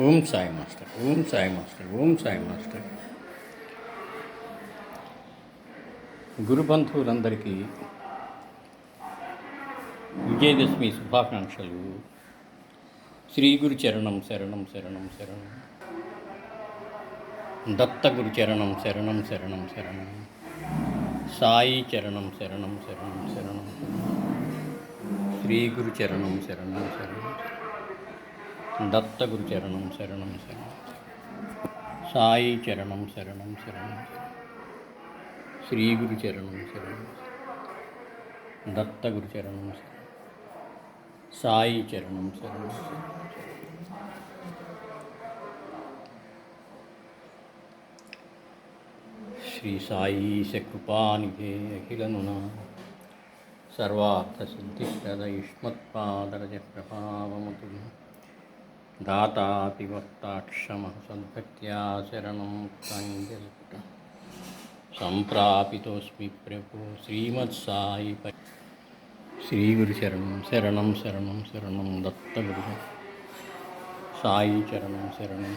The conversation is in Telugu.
Om Sai master Om Sai master Om Sai master. గురు బంధువులందరికీ విజయదశమి శుభాకాంక్షలు. శ్రీ గురు చరణం శరణం శరణం శరణం. దత్త గురు చరణం శరణం శరణం శరణం. సాయి చరణం శరణం శరణం శరణం. శ్రీ గురు చరణం శరణం శరణం దత్త గురు చరణం శరణం శరణం. సాయి చరణం శరణం శరణం. శ్రీ గురు చరణం శరణం. దత్త గురు చరణం శరణం సాయి చరణం శరణం. శ్రీ సాయి కృపానిధే అఖిలనునా. సర్వార్థసిద్ధిప్రద యుష్మత్పాదరజ ప్రభావముతు దాతాపి సద్భక్త్యా శరణం కాంజలిపుట సంప్రాపితోస్మి ప్రభు శ్రీమత్సాయి శ్రీగురు శరణం శరణం శరణం శరణం దత్తగురు సాయి చరణం శరణం.